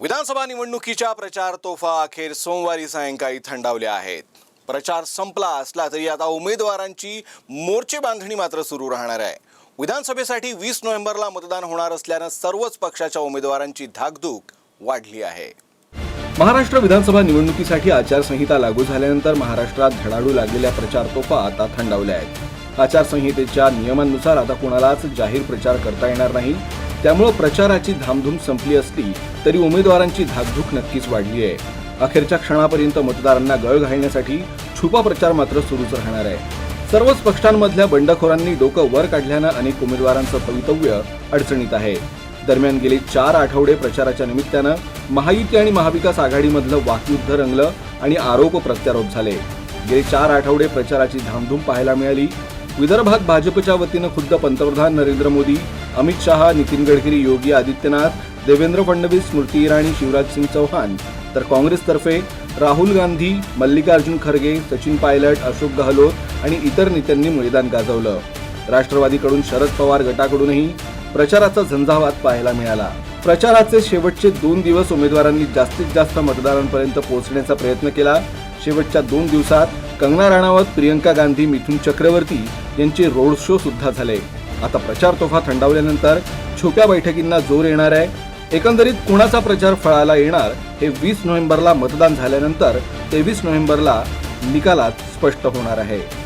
विधानसभा निवडणुकीच्या प्रचार तोफा अखेर सोमवारी सायंकाळी थंडावल्या आहेत. प्रचार संपला असला तरी आता उमेदवारांची मोर्चे बांधणी मात्र सुरू राहणार आहे. विधानसभेसाठी वीस नोव्हेंबरला मतदान होणार असल्यानं सर्वच पक्षाच्या उमेदवारांची धाकधूक वाढली आहे. महाराष्ट्र विधानसभा निवडणुकीसाठी आचारसंहिता लागू झाल्यानंतर महाराष्ट्रात धडाडू लागलेल्या प्रचार तोफा आता थंडावल्या आहेत. आचारसंहितेच्या नियमांनुसार आता कुणालाच जाहीर प्रचार करता येणार नाही. त्यामुळं प्रचाराची धामधूम संपली असली तरी उमेदवारांची धाकधूक नक्कीच वाढली आहे. अखेरच्या क्षणापर्यंत मतदारांना गळ घालण्यासाठी छुपा प्रचार मात्र सुरूच राहणार आहे. सर्वच पक्षांमधल्या बंडखोरांनी डोकं वर काढल्यानं अनेक उमेदवारांचं भवितव्य अडचणीत आहे. दरम्यान गेले चार आठवडे प्रचाराच्या निमित्तानं महायुती आणि महाविकास आघाडीमधलं वाकयुद्ध रंगलं आणि आरोप प्रत्यारोप झाले. गेले चार आठवडे प्रचाराची धामधूम पाहायला मिळाली. विदर्भात भाजपच्या वतीनं खुद्द पंतप्रधान नरेंद्र मोदी अमित शहा नितीन गडकरी योगी आदित्यनाथ देवेंद्र फडणवीस स्मृती इराणी शिवराज सिंग चौहान. तर काँग्रेसतर्फे राहुल गांधी मल्लिकार्जुन खरगे सचिन पायलट अशोक गहलोत आणि इतर नेत्यांनी मैदान गाजवलं. राष्ट्रवादीकडून शरद पवार गटाकडूनही प्रचाराचा झंझावात पाहायला मिळाला. प्रचाराचे शेवटचे दोन दिवस उमेदवारांनी जास्तीत जास्त मतदारांपर्यंत पोहोचण्याचा प्रयत्न केला. शेवटच्या दोन दिवसात कंगना राणावत प्रियंका गांधी मिथुन चक्रवर्ती यांचे रोड शो सुद्धा झाले. आता प्रचार तोफा थंडावल्यानंतर छोट्या बैठकींना जोर येणार आहे. एकंदरीत कुणाचा प्रचार फळाला येणार हे वीस नोव्हेंबरला मतदान झाल्यानंतर तेवीस नोव्हेंबरला निकालात स्पष्ट होणार आहे.